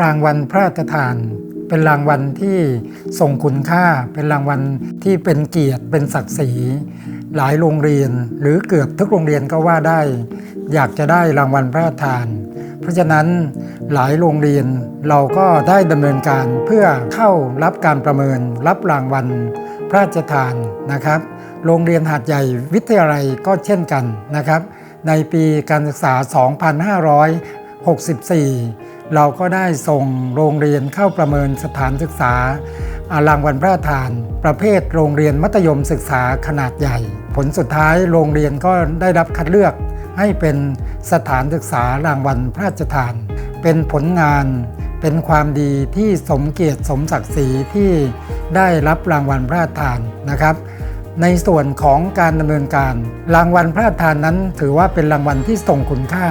รางวัลพระราชทาน เป็นรางวัลที่ทรงคุณค่า เป็นรางวัลที่เป็นเกียรติ เป็นศักดิ์ศรี หลายโรงเรียน หรือเกือบทุกโรงเรียนก็ว่าได้ อยากจะได้รางวัลพระราชทาน เพราะฉะนั้นหลายโรงเรียนเราก็ได้ดำเนินการเพื่อเข้ารับการประเมินรับรางวัลพระราชทานนะครับ โรงเรียนหาดใหญ่วิทยาลัยก็เช่นกันนะครับ ในปีการศึกษา 2564 เราก็ได้ส่งโรงเรียนเข้าประเมินสถานศึกษารางวัลพระราชทาน ประเภทโรงเรียนมัธยมศึกษาขนาดใหญ่ ผลสุดท้ายโรงเรียนก็ได้รับคัดเลือก ให้เป็นสถานศึกษารางวัลพระราชทาน เป็นผลงานเป็นความดีที่สมเกียรติสมศักดิ์ศรีที่ได้รับรางวัลพระราชทานนะครับ ในส่วนของการดำเนินการ รางวัลพระราชทานนั้น ถือว่าเป็นรางวัลที่ทรงคุณค่า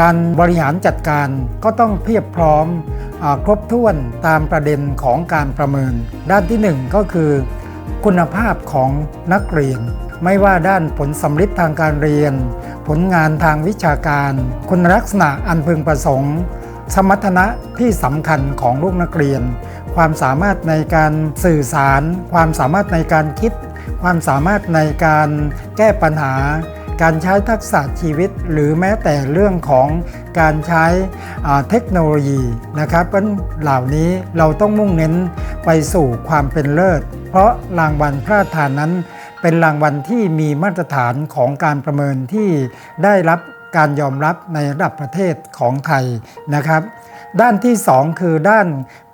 การบริหารจัดการก็ต้องเพียบพร้อมอครบถ้วนตามประเด็นของการประเมิน ด้านที่หนึ่งก็คือ คุณภาพของนักเรียน ไม่ว่าด้านผลสำลิดทางการเรียน ผลงานทางวิชาการ คุณลักษณะอันพึงประสงค์ สมรรถนะที่สำคัญของลูกนักเรียน ความสามารถในการสื่อสาร ความสามารถในการคิด ความสามารถในการแก้ปัญหา การใช้ทักษะชีวิต หรือแม้แต่เรื่องของการใช้เทคโนโลยีนะครับเพราะเหล่านี้เราต้องมุ่งเน้นไปสู่ความเป็นเลิศ เพราะรางวัลพระราชทานนั้น เป็นรางวัลที่มีมาตรฐานของการประเมินที่ได้รับการยอมรับในระดับประเทศของไทยนะครับ ด้านที่ 2 คือด้าน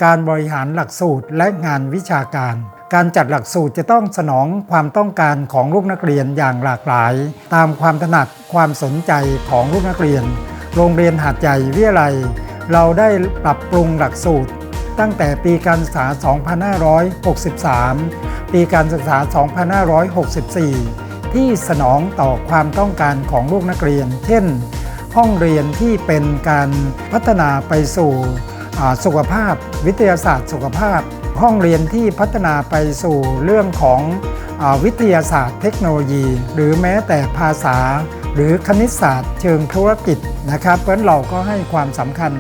การบริหารหลักสูตรและงานวิชาการ การจัดหลักสูตรจะต้องสนองความต้องการของลูกนักเรียนอย่างหลากหลาย ตามความถนัดความสนใจของลูกนักเรียน โรงเรียนหาดใหญ่วิทยาลัย เราได้ปรับปรุงหลักสูตร ตั้งแต่ปีการศึกษา 2563 ปีการศึกษา 2564 ที่สนองต่อความต้องการของลูกนักเรียน เช่น ห้องเรียนที่เป็นการพัฒนาไปสู่สุขภาพ วิทยาศาสตร์สุขภาพ ห้องเรียนที่พัฒนาไปสู่เรื่องของอวิทยาศาสตร์เทคโนโลยี หรือแม้แต่ภาษา หรือคณิตศาสตร์เชิงธุรกิจนะครับ เพราะนั้นเราก็ให้ความสำคัญ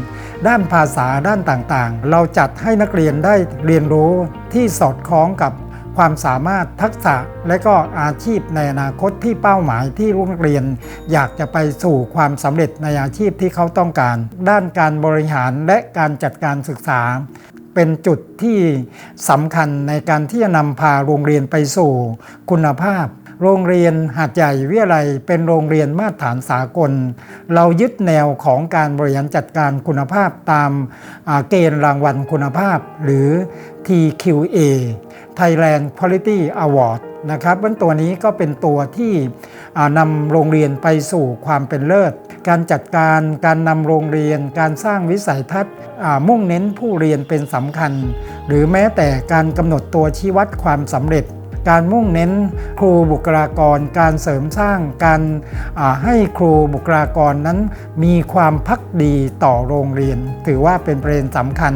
ด้านภาษาด้านต่างๆ เราจัดให้นักเรียนได้เรียนรู้ที่สอดคล้องกับความสามารถทักษะและก็อาชีพในอนาคตที่เป้าหมายที่ลูกนักเรียน อยากจะไปสู่ความสำเร็จในอาชีพที่เขาต้องการ ด้านการบริหารและการจัดการศึกษา เป็นจุดที่สำคัญในการที่จะนำพาโรงเรียนไปสู่คุณภาพ โรงเรียนหาดใหญ่วิทยาลัยเป็นโรงเรียนมาตรฐานสากล เรายึดแนวของการบริหารจัดการคุณภาพตามเกณฑ์รางวัลคุณภาพ หรือ TQA Thailand Quality Award นะครับวันตัวนี้ก็เป็นตัวที่นำโรงเรียนไปสู่ความเป็นเลิศ การจัดการการนำโรงเรียน การสร้างวิสัยทัศน์มุ่งเน้นผู้เรียนเป็นสำคัญ หรือแม้แต่การกำหนดตัวชี้วัดความสำเร็จ การมุ่งเน้นครูบุคลากร การเสริมสร้างการให้ครูบุคลากรนั้น มีความพักดีต่อโรงเรียน ถือว่าเป็นประเด็นสำคัญ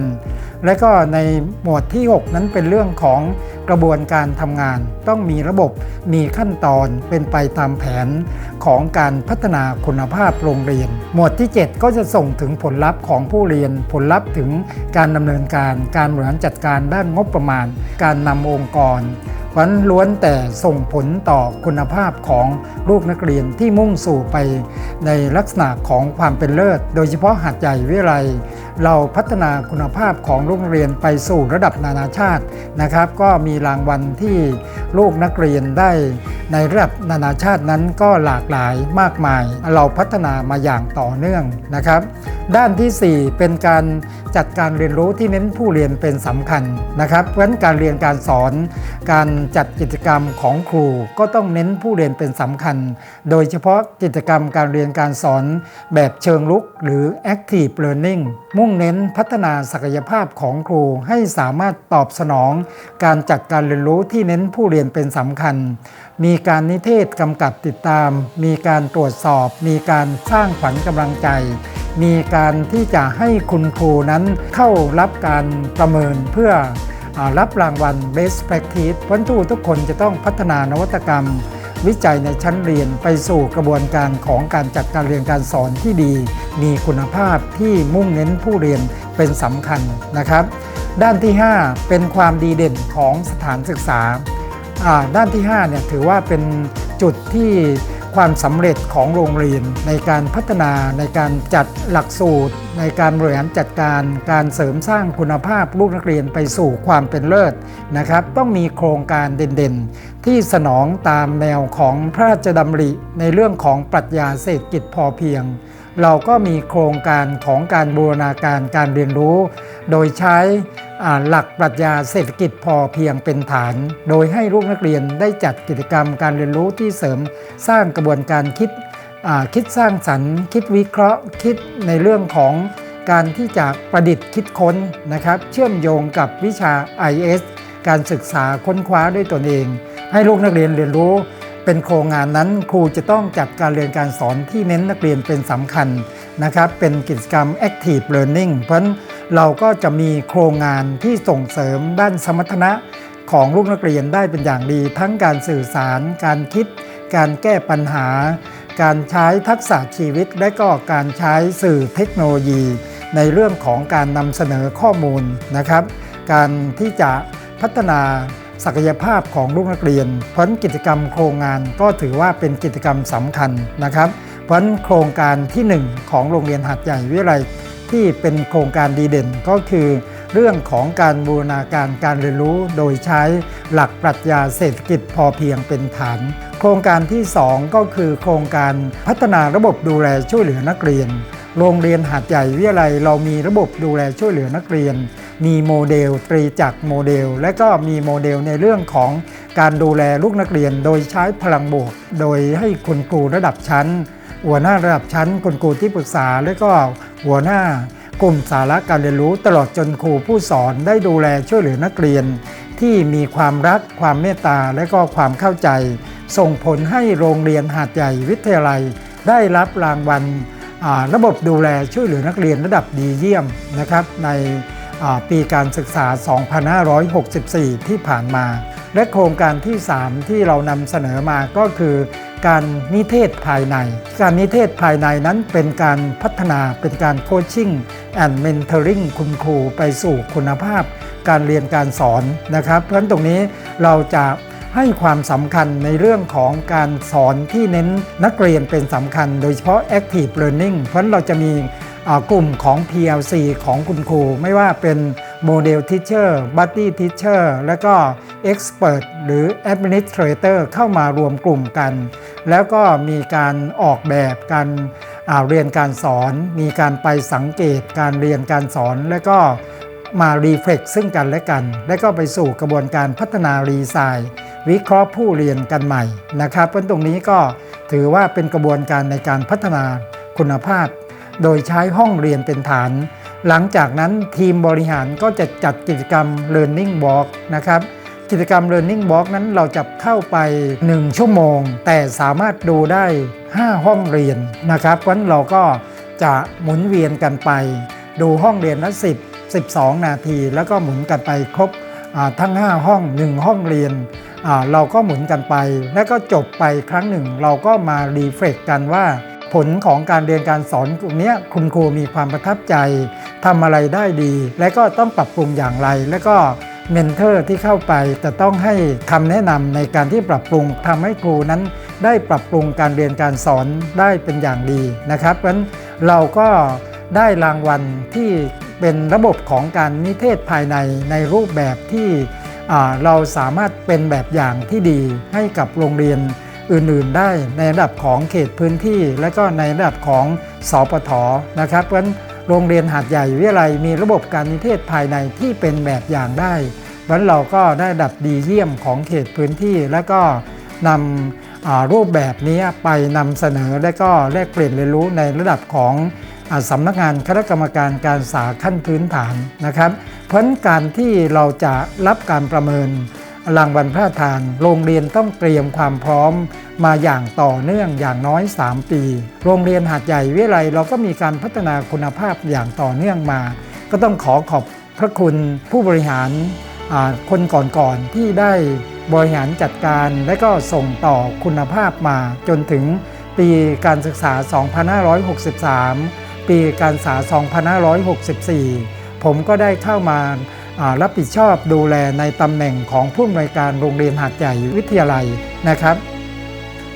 และก็ในหมวดที่ 6 นั้นเป็นเรื่องของกระบวนการทำงาน ต้องมีระบบมีขั้นตอนเป็นไปตามแผนของการพัฒนาคุณภาพโรงเรียน หมวดที่ 7 ก็จะส่งถึงผลลัพธ์ของผู้เรียน ผลลัพธ์ถึงการดำเนินการ การบริหารจัดการด้านงบประมาณ การนำองค์กร วันล้วนแต่ส่งผลต่อคุณภาพของลูกนักเรียนที่มุ่งสู่ไปในลักษณะของความเป็นเลิศ โดยเฉพาะหัดใหญ่วิทยาลัยเราพัฒนาคุณภาพของลูกเรียนไปสู่ระดับนานาชาตินะครับ ก็มีรางวัลที่ลูกนักเรียนได้ในระดับนานาชาตินั้นก็หลากหลายมากมาย เราพัฒนามาอย่างต่อเนื่องนะครับ ด้านทีสี่4 เป็นการ จัดการเรียนรู้ที่เน้นผู้เรียนเป็นสำคัญนะครับ เพราะฉะนั้นการเรียนการสอน การจัดกิจกรรมของครูก็ต้องเน้นผู้เรียนเป็นสำคัญ โดยเฉพาะกิจกรรมการเรียนการสอนแบบเชิงลุกหรือ active learning มุ่งเน้นพัฒนาศักยภาพของครูให้สามารถตอบสนอง การจัดการเรียนรู้ที่เน้นผู้เรียนเป็นสำคัญ มีการนิเทศกำกับติดตาม มีการตรวจสอบ มีการสร้างขวัญกำลังใจ มีการที่จะให้คุณครูนั้นเข้ารับการประเมินเพื่ออรับรางวัล Best Practice เพราะทุทุกคนจะต้องพัฒนานวัตกรรม วิจัยในชั้นเรียนไปสู่กระบวนการของการจัดการเรียนการสอนที่ดี มีคุณภาพที่มุ่งเน้นผู้เรียนเป็นสำคัญนะครับ ด้านที่ 5 เป็นความดีเด่นของสถานศึกษาอ่าด้านที่5เนี่ยถือว่าเป็นจุดที่ ความสำเร็จของโรงเรียน ในการพัฒนาในการจัดหลักสูตร ในการบริหารจัดการการเสริมสร้างคุณภาพลูกนักเรียนไปสู่ความเป็นเลิศนะครับ ต้องมีโครงการเด่นๆ ที่สนองตามแนวของพระราชดำริในเรื่องของปรัชญาเศรษฐกิจพอเพียง เราก็มีโครงการของการบูรณาการการเรียนรู้ โดยใช้ หลักปรัชญาเศรษฐกิจพอเพียงเป็นฐาน โดยให้ลูกนักเรียนได้จัดกิจกรรมการเรียนรู้ที่เสริมสร้างกระบวนการคิดคิดสร้างสรรค์ คิดวิเคราะห์ คิดในเรื่องของการที่จะประดิษฐ์คิดค้นนะครับ เชื่อมโยงกับวิชา IS การศึกษาค้นคว้าด้วยตนเอง ให้ลูกนักเรียนเรียนรู้ เป็นโครงงานนั้นครูจะต้องจัดการเรียนการสอนที่เน้นนักเรียนเป็นสำคัญนะครับ เป็นกิจกรรม Active Learning เพราะ เราก็จะมีโครงงานที่ส่งเสริมด้านสมรรถนะของลูกนักเรียนได้เป็นอย่างดี ทั้งการสื่อสาร การคิด การแก้ปัญหา การใช้ทักษะชีวิต และก็การใช้สื่อเทคโนโลยี ในเรื่องของการนำเสนอข้อมูลนะครับ การที่จะพัฒนาศักยภาพของลูกนักเรียน เพราะฉะนั้นกิจกรรมโครงงานก็ถือว่าเป็นกิจกรรมสำคัญนะครับ เพราะฉะนั้นโครงการที่ 1 ของโรงเรียนหัดใหญ่วิทยาลัย ที่เป็นโครงการดีเด่นก็คือเรื่องของการบูรณาการการเรียนรู้โดยใช้หลักปรัชญาเศรษฐกิจพอเพียงเป็นฐาน โครงการที่ 2 ก็คือโครงการพัฒนาระบบดูแลช่วยเหลือนักเรียน โรงเรียนหาดใหญ่วิทยาลัยเรามีระบบดูแลช่วยเหลือนักเรียน มีโมเดลตรีจักรโมเดล และก็มีโมเดลในเรื่องของการดูแลลูกนักเรียนโดยใช้พลังบวก โดยให้คุณครูระดับชั้นหัวหน้าระดับชั้นคุณครูที่ปรึกษาและก็ หัวหน้ากลุ่มสาระการเรียนรู้ตลอดจนครูผู้สอนได้ดูแลช่วยเหลือนักเรียน ที่มีความรักความเมตตาและก็ความเข้าใจ ส่งผลให้โรงเรียนหาดใหญ่วิทยาลัย ได้รับรางวัลระบบดูแลช่วยเหลือนักเรียนระดับดีเยี่ยมนะครับ ในปีการศึกษา 2564 ที่ผ่านมา และโครงการที่ 3 ที่เรานำเสนอมาก็คือ การนิเทศภายใน การนิเทศภายในนั้นเป็นการพัฒนาเป็นการโคชชิ่งแอนด์เมนเทอริงคุณครูไปสู่คุณภาพ การเรียนการสอนนะครับ เพราะฉะนั้นตรงนี้เราจะให้ความสำคัญในเรื่องของการสอนที่เน้นนักเรียนเป็นสำคัญ โดยเฉพาะ Active Learning เพราะนั้นเราจะมีกลุ่มของ PLC ของคุณครู ไม่ว่าเป็นโมเดล Teacher Buddy Teacher และก็ Expert หรือ Administrator เข้ามารวมกลุ่มกัน แล้วก็มีการออกแบบการเรียนการสอน มีการไปสังเกตการเรียนการสอน และก็มารีเฟล็กซึ่งกันและกัน และก็ไปสู่กระบวนการพัฒนารีไซน์วิเคราะห์ผู้เรียนกันใหม่นะครับเพราะตรงนี้ก็ถือว่าเป็นกระบวนการในการพัฒนาคุณภาพ โดยใช้ห้องเรียนเป็นฐาน หลังจากนั้นทีมบริหารก็จะจัดกิจกรรม Learning Walk นะครับ กิจกรรม Learning Walk นั้นเราจะเข้าไป 1 ชั่วโมง แต่สามารถดูได้ 5 ห้องเรียนนะครับเพราะฉะนั้นเราก็จะหมุนเวียนกันไป ดูห้องเรียนละ10 12 นาที แล้วก็หมุนกันไปครบทั้ง 5 ห้อง 1 ห้องเรียน เราก็หมุนกันไป แล้วก็จบไปครั้งหนึ่ง เราก็มารีเฟกกันว่า ผลของการเรียนการสอนกลุ่มนี้คุณครูมีความประทับใจทำอะไรได้ดี และก็ต้องปรับปรุงอย่างไร และก็ เมนเทอร์ที่เข้าไปจะต้องให้คำแนะนำในการที่ปรับปรุงทำให้ครูนั้น ได้ปรับปรุงการเรียนการสอนได้เป็นอย่างดีนะครับเพราะฉะนั้นเราก็ได้รางวัลที่เป็นระบบของการนิเทศภายในในรูปแบบที่เราสามารถเป็นแบบอย่างที่ดีให้กับโรงเรียนอื่นๆ ได้ในระดับของเขตพื้นที่ และก็ในระดับของสปทนะครับเพราะฉะนั้น โรงเรียนหาดใหญ่วิทยาลัยมีระบบการนิเทศภายในที่เป็นแบบอย่างได้เพราะฉะนั้นเราก็ได้ดับดีเยี่ยมของเขตพื้นที่ และก็นำรูปแบบนี้ไปนำเสนอและก็แลกเปลี่ยนเรียนรู้ในระดับของอสำนักงานคณะกรรมการการศึกษาขั้นพื้นฐานนะครับ เพราะการที่เราจะรับการประเมิน รางวัลพระราชทาน โรงเรียนต้องเตรียมความพร้อมมาอย่างต่อเนื่องอย่างน้อย 3 ปี โรงเรียนหาดใหญ่วิทยาลัยเราก็มีการพัฒนาคุณภาพอย่างต่อเนื่องมา ก็ต้องขอขอบพระคุณผู้บริหารคนก่อนๆที่ได้บริหารจัดการและก็ส่งต่อคุณภาพมาจนถึงปีการศึกษา 2563 ปีการศึกษา 2564 ผมก็ได้เข้ามา รับผิดชอบดูแลในตำแหน่งของผู้อำนวยการโรงเรียนหาดใหญ่วิทยาลัยนะครับ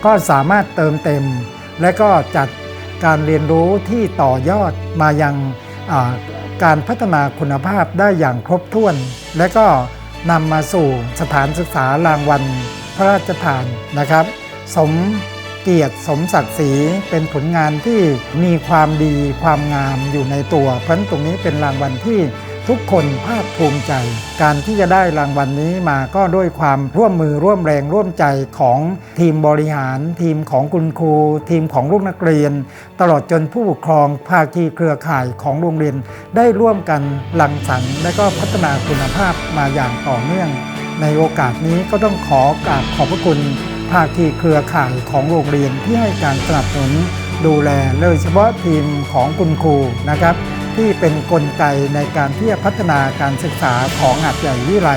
ก็สามารถเติมเต็ม และก็จัดการเรียนรู้ที่ต่อยอดมายังอ่าการพัฒนาคุณภาพได้อย่างครบถ้วน และก็นำมาสู่สถานศึกษารางวัลพระราชทานนะครับ สมเกียรติสมศักดิ์ศรีเป็นผลงานที่มีความดีความงามอยู่ในตัว เพราะตรงนี้เป็นรางวัลที่ ทุกคนภาคภูมิใจ การที่จะได้รางวัลนี้มาก็ด้วยความร่วมมือร่วมแรงร่วมใจของทีมบริหาร ทีมของคุณครู ทีมของลูกนักเรียน ตลอดจนผู้ปกครองภาคีเครือข่ายของโรงเรียน ได้ร่วมกันหลังสรรค์และก็พัฒนาคุณภาพมาอย่างต่อเนื่อง ในโอกาสนี้ก็ต้องขอกราบขอบพระคุณภาคีเครือข่ายของโรงเรียนที่ให้การสนับสนุนดูแลโดยเฉพาะทีมของคุณครูนะครับ ที่เป็นนกลไกในการที่จะพัฒนาการศึกษาของหัดใหญ่วิไล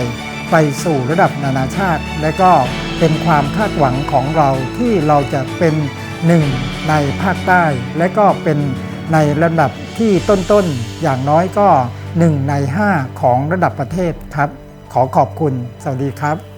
ไปสู่ระดับนานาชาติ และก็เป็นความคาดหวังของเราที่เราจะเป็นหนึ่งในภาคใต้ และก็เป็นในระดับที่ต้นๆ อย่างน้อยก็หนึ่งในห้าของระดับประเทศครับ ขอขอบคุณ สวัสดีครับ